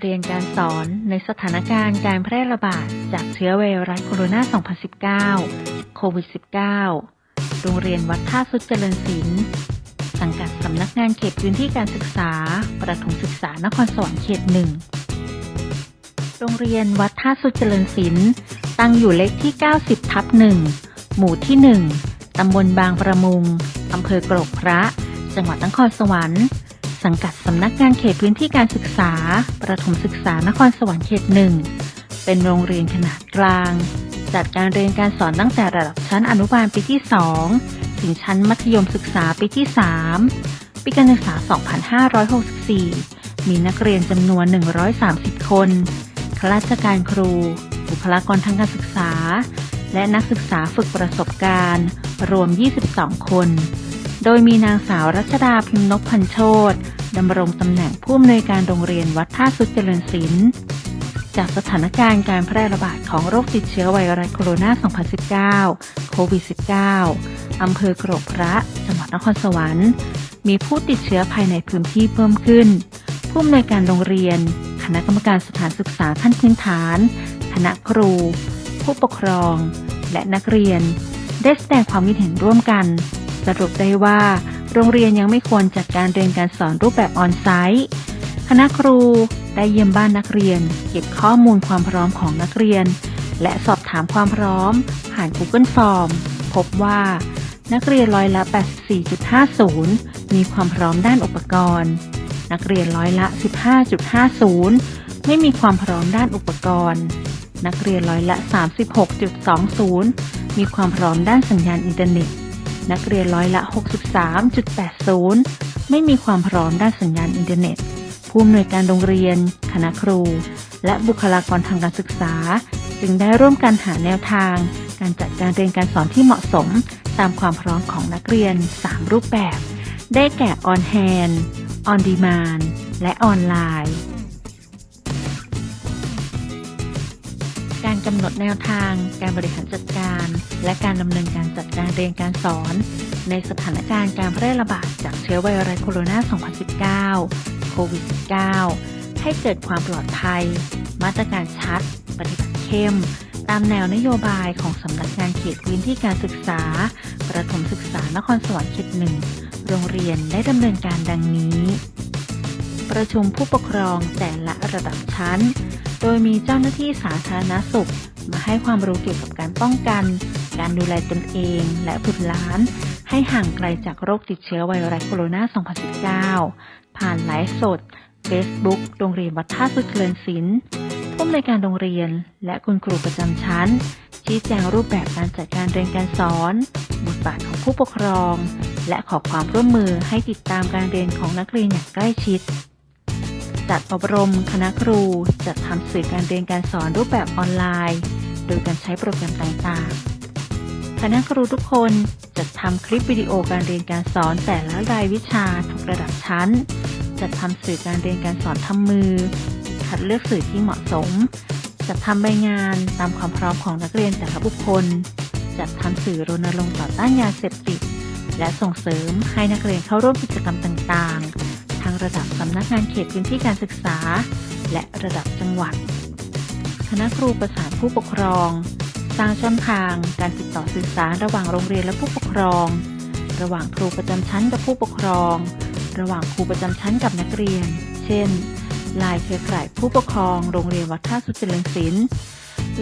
เรียนการสอนในสถานการณ์การแพร่ระบาดจากเชื้อไวรัสโคโรนา 2019 โควิด -19 โรงเรียนวัดท่าสุดเจริญศิลป์สังกัดสำนักงานเขตพื้นที่การศึกษา ประถมศึกษานครสวรรค์เขตหนึ่ง โรงเรียนวัดท่าสุดเจริญศิลป์ตั้งอยู่เลขที่ 90 ทับหนึ่งหมู่ที่1ตำบลบางประมุงอำเภอกรกพระ จังหวัดนครสวรรค์ สังกัดสำนักงานเขตพื้นที่การศึกษา ประถมศึกษานครสวรรค์เขตหนึ่ง เป็นโรงเรียนขนาดกลาง จัดการเรียนการสอนตั้งแต่ระดับชั้นอนุบาลปีที่ 2 ถึงชั้นมัธยมศึกษาปีที่ 3 ปีการศึกษา 2564 มีนักเรียนจำนวน 130 คนข้าราชการครู บุคลากรทางการศึกษา และนักศึกษาฝึกประสบการณ์ รวม 22 คน โดยมีนางสาวรัชดาพิมพ์นพพันโชตดำรงตำแหน่งผู้อำนวยการโรงเรียนวัดท่าสุดเจริญศิลป์จากสถานการณ์การแพร่ระบาดของโรคติดเชื้อไวรัสโคโรนา 2019 โควิด -19 อำเภอกรกพระจังหวัดนครสวรรค์ มีผู้ติดเชื้อภายในพื้นที่เพิ่มขึ้น ผู้อำนวยการโรงเรียน คณะกรรมการสถานศึกษาขั้นพื้นฐาน คณะครู ผู้ปกครอง และนักเรียน ได้แสดงความคิดเห็นร่วมกัน สรุปได้ว่า โรงเรียนยังไม่ควรจัดการเรียนการสอนรูปแบบออนไซต์คณะครูได้เยี่ยมบ้านนักเรียน เก็บข้อมูลความพร้อมของนักเรียน และสอบถามความพร้อม ผ่าน Google Form พบว่า นักเรียนร้อยละ 84.50 มีความพร้อมด้านอุปกรณ์ นักเรียนร้อยละ 15.50 ไม่มีความพร้อมด้านอุปกรณ์ นักเรียนร้อยละ 36.20 มีความพร้อมด้านสัญญาณอินเทอร์เน็ต นักเรียนร้อยละ 63.80 ไม่มีความพร้อมด้านสัญญาณอินเทอร์เน็ต ผู้อำนวยการโรงเรียน คณะครู และบุคลากรทางการศึกษา จึงได้ร่วมกันหาแนวทาง การจัดการเรียนการสอนที่เหมาะสม ตามความพร้อมของนักเรียน 3 รูปแบบ ได้แก่ on hand on demand และออนไลน์ กำหนดแนวทาง การบริหารจัดการ และการดำเนินการจัดการเรียนการสอน ในสถานการณ์การแพร่ระบาดจากเชื้อไวรัสโคโรนา 2019 โควิด -19 ให้เกิดความปลอดภัย มาตรการชัด ปฏิบัติเข้ม ตามแนวนโยบายของสำนักงานเขตพื้นที่การศึกษา ประถมศึกษานครสวรรค์เขตหนึ่ง โรงเรียนได้ดำเนินการดังนี้ ประชุมผู้ปกครองแต่ละระดับชั้น โดยมีเจ้าหน้าที่สาธารณสุข มาให้ความรู้เกี่ยวกับการป้องกัน การดูแลตนเองและบุตรหลาน ให้ห่างไกลจากโรคติดเชื้อไวรัสโคโรนา 2019 ผ่านไลฟ์สด Facebook โรงเรียนวัดท่าสุดเจริญศิลป์ผู้อำนวยการโรงเรียน และคุณครูประจำชั้น ชี้แจงรูปแบบการจัดการเรียนการสอน บทบาทของผู้ปกครอง และขอความร่วมมือให้ติดตามการเรียนของนักเรียนอย่างใกล้ชิด จัดอบรม คณะครู จัดทำสื่อการเรียนการสอนรูปแบบออนไลน์ โดยการใช้โปรแกรมต่างๆ คณะครูทุกคนจัดทำคลิปวิดีโอการเรียนการสอนแต่ละรายวิชาทุกระดับชั้น จัดทำสื่อการเรียนการสอนทำมือ คัดเลือกสื่อที่เหมาะสม จัดทำใบงานตามความพร้อมของนักเรียนแต่ละบุคคล จัดทำสื่อรณรงค์ต่อต้านยาเสพติด และส่งเสริมให้นักเรียนเข้าร่วมกิจกรรมต่างๆ ระดับสำนักงานเขตพื้นที่การศึกษา และระดับจังหวัด คณะครูประสานผู้ปกครอง สร้างช่องทาง การติดต่อสื่อสารระหว่างโรงเรียนและผู้ปกครอง ระหว่างครูประจำชั้นกับผู้ปกครอง ระหว่างครูประจำชั้นกับนักเรียน เช่นลายเครือข่ายผู้ปกครอง โรงเรียนวัดท่าสุจริญศิลป์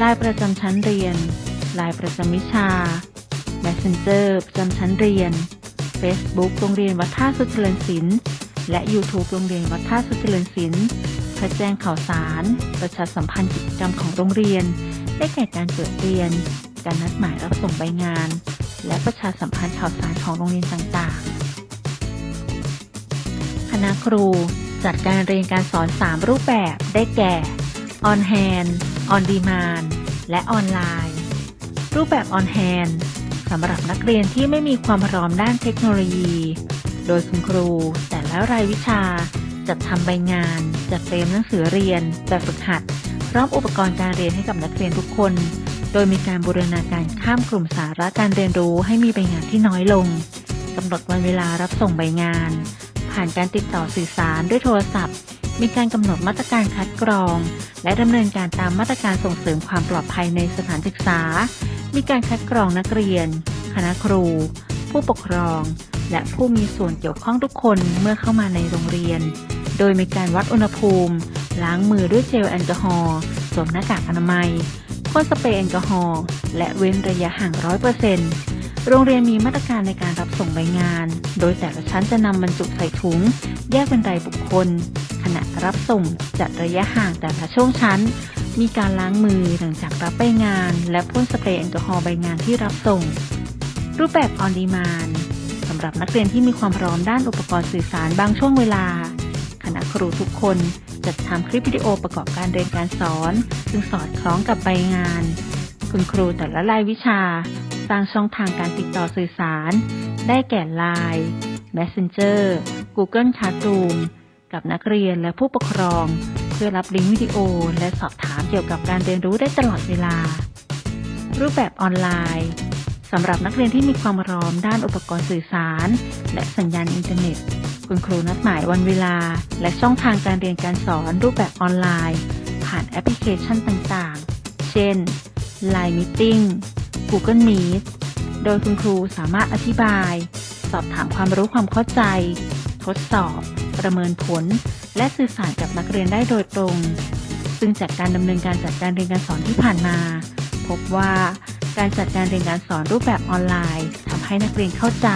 ลายประจำชั้นเรียน ลายประจำวิชา Messenger ประจำชั้นเรียน Facebook โรงเรียนวัดท่าสุจริญศิลป์ และ YouTube โรงเรียนวัดท่าสุจริญศิลป์เพื่อแจ้งข่าวสาร ประชาสัมพันธ์กิจกรรมของโรงเรียน ได้แก่การเปิดเรียน การนัดหมายรับส่งใบงาน และประชาสัมพันธ์ข่าวสารของโรงเรียนต่างๆ คณะครู จัดการเรียนการสอน 3 รูปแบบได้แก่ on hand on demand และออนไลน์ รูปแบบ on hand สำหรับนักเรียนที่ไม่มีความพร้อมด้านเทคโนโลยี โดยคุณครูแต่ และรายวิชา จัดทำใบงาน จัดเตรียมหนังสือเรียน แบบฝึกหัด พร้อมอุปกรณ์การเรียนให้กับนักเรียนทุกคน โดยมีการบูรณาการข้ามกลุ่มสาระการเรียนรู้ให้มีใบงานที่น้อยลงกำหนดวันเวลารับส่งใบงาน ผ่านการติดต่อสื่อสารด้วยโทรศัพท์ มีการกำหนดมาตรการคัดกรอง และดำเนินการตามมาตรการส่งเสริมความปลอดภัยในสถานศึกษา มีการคัดกรองนักเรียน คณะครู ผู้ปกครอง และผู้มีส่วนเกี่ยวข้องทุกคนเมื่อเข้ามาในโรงเรียน โดยมีการวัดอุณหภูมิ ล้างมือด้วยเจลแอลกอฮอล์สวมหน้ากากอนามัยพ่นสเปรย์แอลกอฮอล์และเว้นระยะห่างร้อยเปอร์เซ็นต์โรงเรียนมีมาตรการในการรับส่งใบงาน โดยแต่ละชั้นจะนำบรรจุใส่ถุง แยกเป็นรายบุคคล ขณะรับส่งจัดระยะห่างแต่ละช่วงชั้น มีการล้างมือหลังจากรับใบงาน และพ่นสเปรย์แอลกอฮอล์ใบงานที่รับส่ง รูปแบบออนดีมานสำหรับนักเรียนที่มีความพร้อมด้านอุปกรณ์สื่อสารบางช่วงเวลา คณะครูทุกคนจัดทำคลิปวิดีโอประกอบการเรียนการสอนซึ่งสอดคล้องกับใบงาน คุณครูแต่ละรายวิชา สร้างช่องทางการติดต่อสื่อสาร ได้แก่ Line Messenger Google Classroom กับนักเรียนและผู้ปกครอง เพื่อรับลิงก์วิดีโอ และสอบถามเกี่ยวกับการเรียนรู้ได้ตลอดเวลา รูปแบบออนไลน์ สำหรับนักเรียนที่มีความพร้อมด้านอุปกรณ์สื่อสาร และสัญญาณอินเทอร์เน็ต คุณครูนัดหมายวันเวลา และช่องทางการเรียนการสอนรูปแบบออนไลน์ ผ่านแอปพลิเคชันต่างๆ เช่น Line Meeting Google Meet โดยคุณครูสามารถอธิบาย สอบถามความรู้ความเข้าใจ ทดสอบ ประเมินผล และสื่อสารกับนักเรียนได้โดยตรง ซึ่งจากการดำเนินการจัดการเรียนการสอนที่ผ่านมา พบว่า การจัดการเรียนการสอนรูปแบบออนไลน์ทำให้นักเรียนเข้าใจ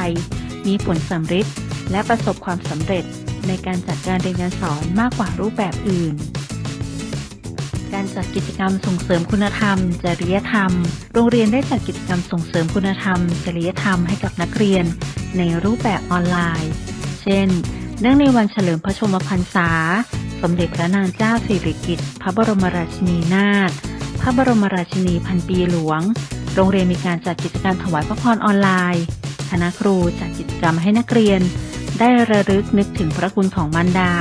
มีผลสำเร็จและประสบความสำเร็จในการจัดการเรียนการสอนมากกว่ารูปแบบอื่น การจัดกิจกรรมส่งเสริมคุณธรรม จริยธรรม โรงเรียนได้จัดกิจกรรมส่งเสริมคุณธรรม จริยธรรมให้กับนักเรียน ในรูปแบบออนไลน์ เช่น เนื่องในวันเฉลิมพระชนมพรรษา สมเด็จพระนางเจ้าสิริกิติ์ พระบรมราชินีนาถ พระบรมราชินีพันปีหลวง โรงเรียนมีการจัดกิจกรรมถวายพระพรออนไลน์คณะครูจัดกิจกรรมให้นักเรียน ได้ระลึกนึกถึงพระคุณของมารดา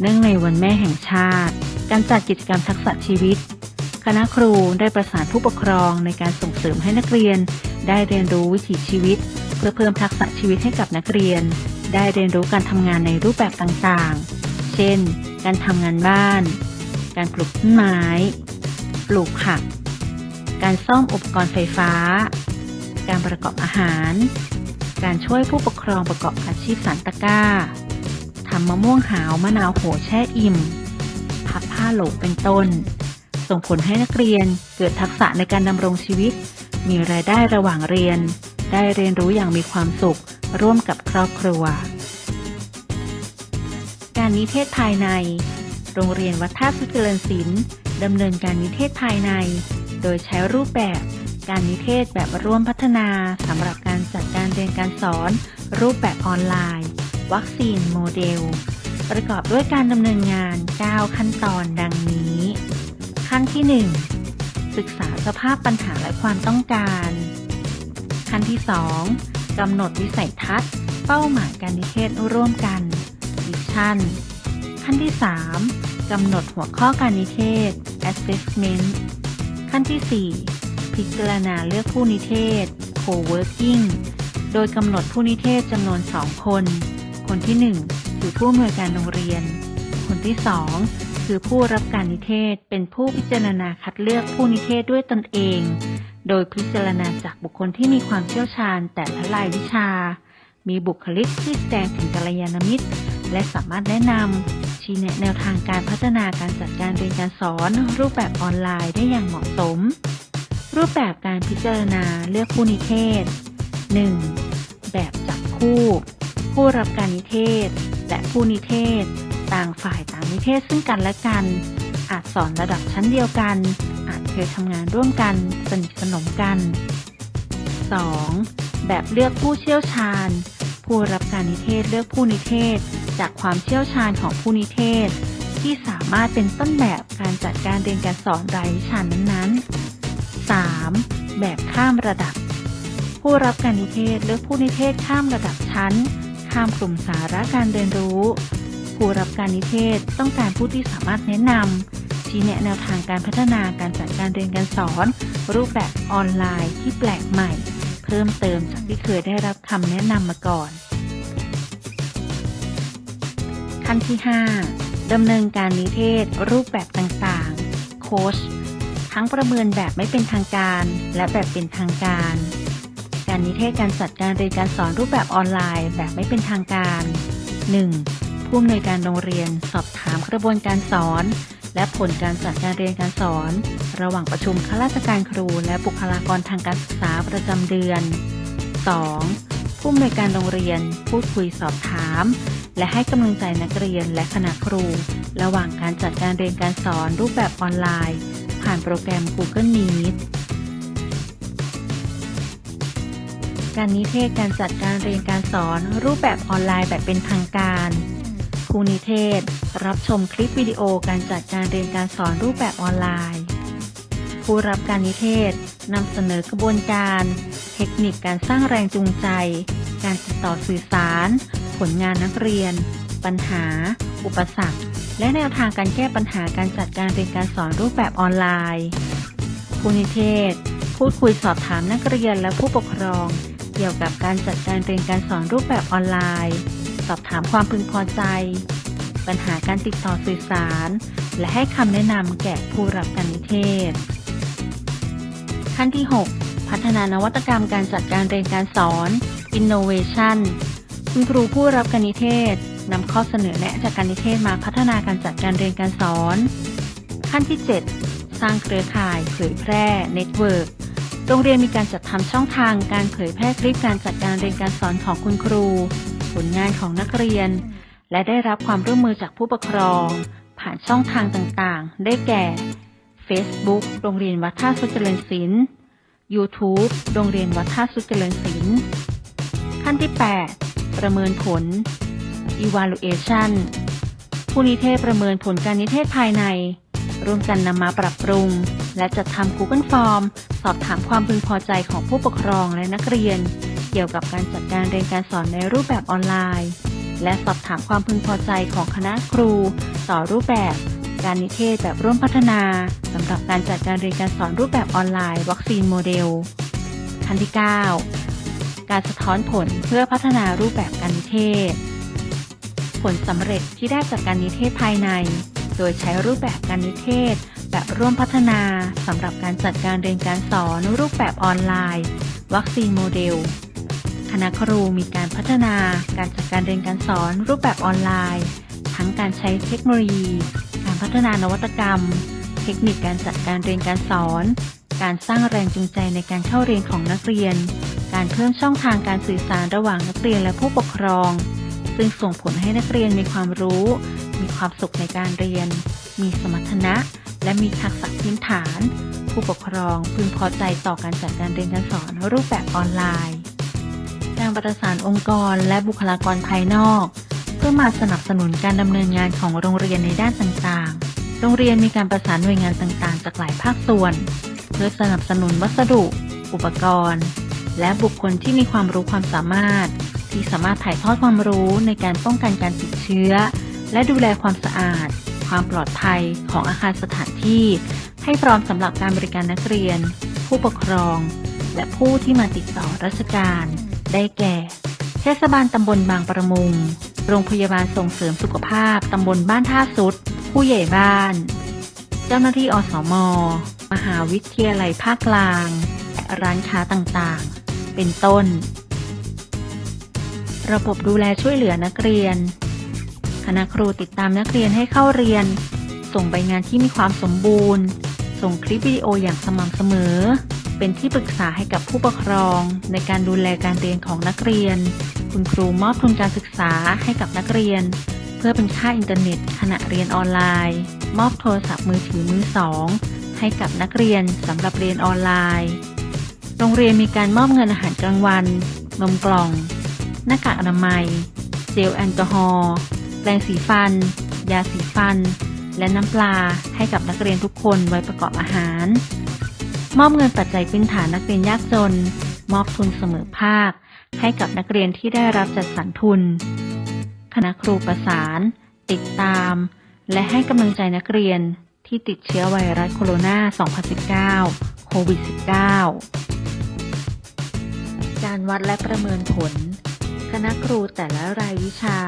เนื่องในวันแม่แห่งชาติ การจัดกิจกรรมทักษะชีวิต คณะครูได้ประสานผู้ปกครองในการส่งเสริมให้นักเรียน ได้เรียนรู้วิถีชีวิต เพื่อเพิ่มทักษะชีวิตให้กับนักเรียน ได้เรียนรู้การทำงานในรูปแบบต่างๆ เช่น การทำงานบ้าน การปลูกต้นไม้ ปลูกผัก การซ่อมอุปกรณ์ไฟฟ้า การประกอบอาหาร การช่วยผู้ปกครองประกอบอาชีพสานตะกร้าทำมะม่วงหาวมะนาวโหแช่อิ่ม พับผ้าโหลเป็นต้น ส่งผลให้นักเรียนเกิดทักษะในการดำรงชีวิต มีรายได้ระหว่างเรียน ได้เรียนรู้อย่างมีความสุข ร่วมกับครอบครัว การนิเทศภายใน โรงเรียนวัดท่าสุเจริญศิลป์ดำเนินการนิเทศภายใน โดยใช้รูปแบบการนิเทศแบบร่วมพัฒนาสำหรับการจัดการเรียนการสอน รูปแบบออนไลน์ วัคซีนโมเดล ประกอบด้วยการดำเนินงาน 9 ขั้นตอนดังนี้ ขั้นที่ 1 ศึกษาสภาพปัญหาและความต้องการ ขั้นที่ 2 กำหนดวิสัยทัศน์ เป้าหมายการนิเทศร่วมกันวิชั่นขั้นที่ 3 กำหนดหัวข้อการนิเทศ assessment ขั้นที่ 4 พิจารณาเลือกผู้นิเทศ co-working โดยกำหนดผู้นิเทศจำนวน 2 คน คนที่ 1 คือผู้อำนวยการโรงเรียน คนที่ 2 คือผู้รับการนิเทศเป็นผู้พิจารณาคัดเลือกผู้นิเทศด้วยตนเอง โดยพิจารณาจากบุคคลที่มีความเชี่ยวชาญแต่ละรายวิชา มีบุคลิกที่แสดงถึงกัลยาณมิตร และสามารถแนะนำ ชี้แนะแนวทางการพัฒนาการจัดการเรียนการสอน รูปแบบออนไลน์ได้อย่างเหมาะสม รูปแบบการพิจารณาเลือกผู้นิเทศ 1. แบบจับคู่ ผู้รับการนิเทศ และผู้นิเทศ ต่างฝ่ายต่างนิเทศซึ่งกันและกัน อาจสอนระดับชั้นเดียวกัน อาจเคยทำงานร่วมกันสนิทสนมกัน 2. แบบเลือกผู้เชี่ยวชาญ ผู้รับการนิเทศเลือกผู้นิเทศ จากความเชี่ยวชาญของผู้นิเทศ ที่สามารถเป็นต้นแบบการจัดการเรียนการสอนรายวิชานั้นๆ 3. แบบข้ามระดับ ผู้รับการนิเทศเลือกผู้นิเทศข้ามระดับชั้น ข้ามกลุ่มสาระการเรียนรู้ ผู้รับการนิเทศต้องการผู้ที่สามารถแนะนำชี้แนะแนวทางการพัฒนาการจัดการเรียนการสอน รูปแบบออนไลน์ที่แปลกใหม่ เพิ่มเติมจากที่เคยได้รับคำแนะนำมาก่อน ขั้นที่ 5 ดำเนินการนิเทศรูปแบบต่างๆ โค้ชทั้งประเมินแบบไม่เป็นทางการ และแบบเป็นทางการ การนิเทศการจัดการเรียนการสอนรูปแบบออนไลน์แบบไม่เป็นทางการ 1. ผู้อำนวยการโรงเรียนสอบถามกระบวนการสอน และผลการจัดการเรียนการสอน ระหว่างประชุมข้าราชการครู และบุคลากรทางการศึกษาประจำเดือน 2. ผู้อำนวยการโรงเรียน พูดคุยสอบถาม และให้กำลังใจนักเรียนและคณะครู ระหว่างการจัดการเรียนการสอนรูปแบบออนไลน์ ผ่านโปรแกรม Google Meet การนิเทศการจัดการเรียนการสอนรูปแบบออนไลน์แบบเป็นทางการครูนิเทศ รับชมคลิปวิดีโอการจัดการเรียนการสอนรูปแบบออนไลน์ ผู้รับการนิเทศนำเสนอกระบวนการ เทคนิคการสร้างแรงจูงใจ การติดต่อสื่อสาร ผลงานนักเรียน ปัญหา อุปสรรค และแนวทางการแก้ปัญหาการจัดการเรียนการสอนรูปแบบออนไลน์ครูนิเทศ พูดคุยสอบถามนักเรียนและผู้ปกครอง เกี่ยวกับการจัดการเรียนการสอนรูปแบบออนไลน์ สอบถามความพึงพอใจ ปัญหาการติดต่อสื่อสาร และให้คำแนะนำแก่ผู้รับการนิเทศ ขั้นที่ 6 พัฒนานวัตกรรมการจัดการเรียนการสอน Innovation คุณครูผู้รับการนิเทศนำข้อเสนอแนะจากการนิเทศมาพัฒนาการจัดการเรียนการสอน ขั้นที่ 7 สร้างเครือข่าย เผยแพร่เน็ตเวิร์กโรงเรียนมีการจัดทำช่องทางการเผยแพร่คลิปการจัดการเรียนการสอนของคุณครู ผลงานของนักเรียน และได้รับความร่วมมือจากผู้ปกครอง ผ่านช่องทางต่างๆ ได้แก่ Facebook โรงเรียนวัดท่าสุจริญศิลป์ YouTube โรงเรียนวัดท่าสุจริญศิลป์ ขั้นที่ 8 ประเมินผล evaluation ผู้นิเทศประเมินผลการนิเทศภายใน ร่วมกันนำมาปรับปรุง และจัดทำ Google Form สอบถามความพึงพอใจของผู้ปกครองและนักเรียน เกี่ยวกับการจัดการเรียนการสอนในรูปแบบออนไลน์ และสอบถามความพึงพอใจของคณะครู ต่อรูปแบบ การนิเทศแบบร่วมพัฒนาสำหรับการจัดการเรียนการสอนรูปแบบออนไลน์ วัคซีนโมเดลขั้นที่ 9 การสะท้อนผลเพื่อพัฒนารูปแบบการนิเทศ ผลสำเร็จที่ได้จากการนิเทศภายใน โดยใช้รูปแบบการนิเทศ แบบร่วมพัฒนาสำหรับการจัดการเรียนการสอนรูปแบบออนไลน์ วัคซีนโมเดล คณะครูมีการพัฒนาการจัดการเรียนการสอนรูปแบบออนไลน์ ทั้งการใช้เทคโนโลยี การพัฒนานวัตกรรม เทคนิคการจัดการเรียนการสอน การสร้างแรงจูงใจในการเข้าเรียนของนักเรียน การเพิ่มช่องทางการสื่อสารระหว่างนักเรียนและผู้ปกครอง ซึ่งส่งผลให้นักเรียนมีความรู้ มีความสุขในการเรียน มีสมรรถนะ และมีทักษะพื้นฐาน ผู้ปกครองพึงพอใจต่อการจัดการเรียนการสอนรูปแบบออนไลน์ การประสานองค์กรและบุคลากรภายนอก เพื่อมาสนับสนุนการดำเนินงานของโรงเรียนในด้านต่างๆ โรงเรียนมีการประสานหน่วยงานต่างๆ จากหลายภาคส่วน เพื่อสนับสนุนวัสดุ อุปกรณ์ และบุคคลที่มีความรู้ความสามารถ ที่สามารถถ่ายทอดความรู้ในการป้องกันการติดเชื้อ และดูแลความสะอาด ความปลอดภัยของอาคารสถานที่ ให้พร้อมสำหรับการบริการนักเรียน ผู้ปกครอง และผู้ที่มาติดต่อราชการ ได้แก่ เทศบาลตำบลบางประมุง โรงพยาบาลส่งเสริมสุขภาพตำบลบ้านท่าสุด ผู้ใหญ่บ้าน เจ้าหน้าที่อสม มหาวิทยาลัยภาคกลาง ร้านค้าต่างๆ เป็นต้น ระบบดูแลช่วยเหลือนักเรียน คณะครูติดตามนักเรียนให้เข้าเรียน ส่งใบงานที่มีความสมบูรณ์ ส่งคลิปวิดีโออย่างสม่ำเสมอ เป็นที่ปรึกษาให้กับผู้ปกครอง ในการดูแลการเรียนของนักเรียน คุณครูมอบทุนการศึกษาให้กับนักเรียน เพื่อเป็นค่าอินเทอร์เน็ต ขณะเรียนออนไลน์ มอบโทรศัพท์มือถือมือสองให้กับนักเรียนสำหรับเรียนออนไลน์ โรงเรียนมีการมอบเงินอาหารกลางวัน นมกล่อง หน้ากากอนามัย เจลแอลกอฮอล์ แปรงสีฟัน ยาสีฟัน และน้ำปลาให้กับนักเรียนทุกคนไว้ประกอบอาหาร มอบเงินปัจจัยพื้นฐานนักเรียนยากจน มอบทุนเสมอภาค ให้กับนักเรียนที่ได้รับจัดสรรทุน คณะครูประสาน ติดตาม และให้กำลังใจนักเรียนที่ติดเชื้อไวรัสโคโรนา 2019 โควิด -19 การวัดและประเมินผล คณะครูแต่ละรายวิชา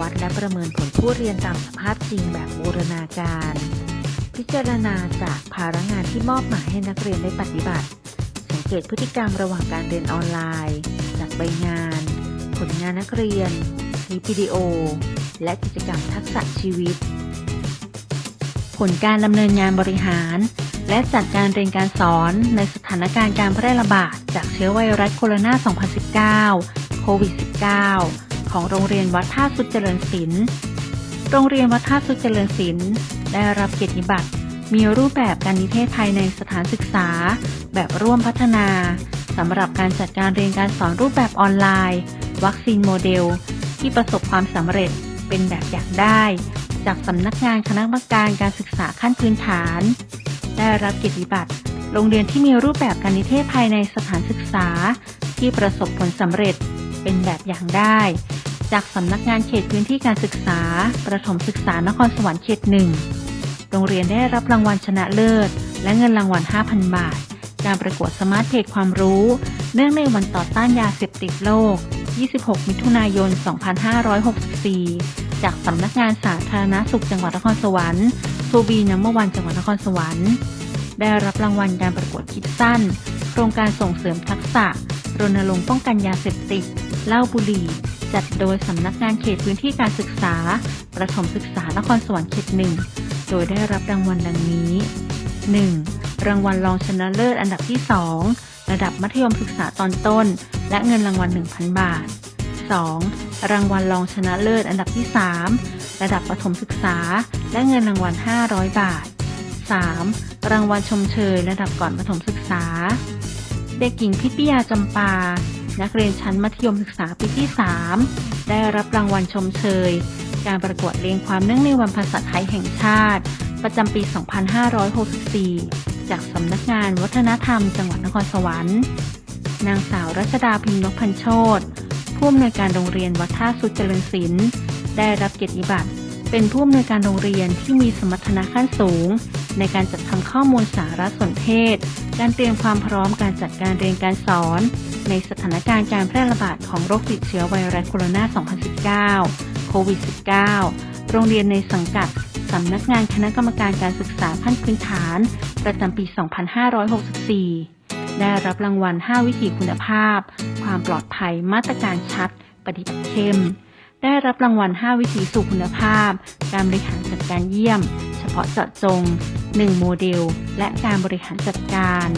วัดและประเมินผลผู้เรียนตามสภาพจริงแบบบูรณาการ พิจารณาจากภาระงานที่มอบหมายให้นักเรียนได้ปฏิบัติ สังเกตพฤติกรรมระหว่างการเรียนออนไลน์ จากใบงาน ผลงานนักเรียนคลิปวิดีโอ และกิจกรรมทักษะชีวิต ผลการดำเนินงานบริหาร และจัดการเรียนการสอนในสถานการณ์การแพร่ระบาดจากเชื้อไวรัสโคโรนา 2019 โควิด -19 ของโรงเรียนวัดท่าสุดเจริญศิลป์ โรงเรียนวัดท่าสุดเจริญศิลป์ได้รับเกียรติบัตร มีรูปแบบการนิเทศภายในสถานศึกษา แบบร่วมพัฒนาสำหรับการจัดการเรียนการสอนรูปแบบออนไลน์ วัคซีนโมเดล ที่ประสบความสำเร็จเป็นแบบอย่างได้ จากสำนักงานคณะกรรมการการศึกษาขั้นพื้นฐาน ได้รับเกียรติบัตร โรงเรียนที่มีรูปแบบการนิเทศภายในสถานศึกษา ที่ประสบผลสำเร็จเป็นแบบอย่างได้ จากสำนักงานเขตพื้นที่การศึกษา ประถมศึกษานครสวรรค์เขตหนึ่งโรงเรียนได้รับรางวัลชนะเลิศ และเงินรางวัล 5,000 บาท การประกวดสมาร์ทเพจความรู้ เนื่องในวันต่อต้านยาเสพติดโลก 26 มิถุนายน 2564 จากสำนักงานสาธารณสุขจังหวัดนครสวรรค์ ซูบีนัมเบอร์วันจังหวัดนครสวรรค์ ได้รับรางวัลการประกวดคิดสั้น โครงการส่งเสริมทักษะ รณรงค์ป้องกันยาเสพติดเหล้าบุหรี่ จัดโดยสำนักงานเขตพื้นที่การศึกษา ประถมศึกษานครสวรรค์เขตหนึ่ง โดยได้รับรางวัลดังนี้ 1. รางวัลรองชนะเลิศอันดับที่ 2 ระดับมัธยมศึกษาตอนต้น และเงินรางวัล 1,000 บาท 2. รางวัลรองชนะเลิศอันดับที่ 3 ระดับประถมศึกษา และเงินรางวัล 500 บาท 3. รางวัลชมเชยระดับก่อนประถมศึกษา เด็กหญิงพิทยาจำปา นักเรียนชั้นมัธยมศึกษาปีที่ 3 ได้รับรางวัลชมเชย การประกวดเรียงความเนื่องในวันภาษาไทยแห่งชาติ ประจำปี 2564 จากสำนักงานวัฒนธรรม จังหวัดนครสวรรค์ นางสาวรัชดาพิมพ์นพพันโชตผู้อำนวยการโรงเรียนวัดท่าสุจริญศิลป์ ได้รับเกียรติบัตร เป็นผู้อำนวยการโรงเรียนที่มีสมรรถนะขั้นสูง ในการจัดทำข้อมูลสารสนเทศ การเตรียมความพร้อมการจัดการเรียนการสอน ในสถานการณ์การแพร่ระบาดของโรคติดเชื้อไวรัสโคโรนา 2019 โควิด -19 โรงเรียนในสังกัดสำนักงานคณะกรรมการการศึกษาขั้นพื้นฐาน ประจำปี 2564 ได้รับรางวัล 5 วิถีคุณภาพ ความปลอดภัยมาตรการชัด ปฏิบัติเข้ม ได้รับรางวัล 5 วิธีสู่คุณภาพ การบริหารจัดการเยี่ยม เฉพาะเจาะจง 1 โมเดล และการบริหารจัดการ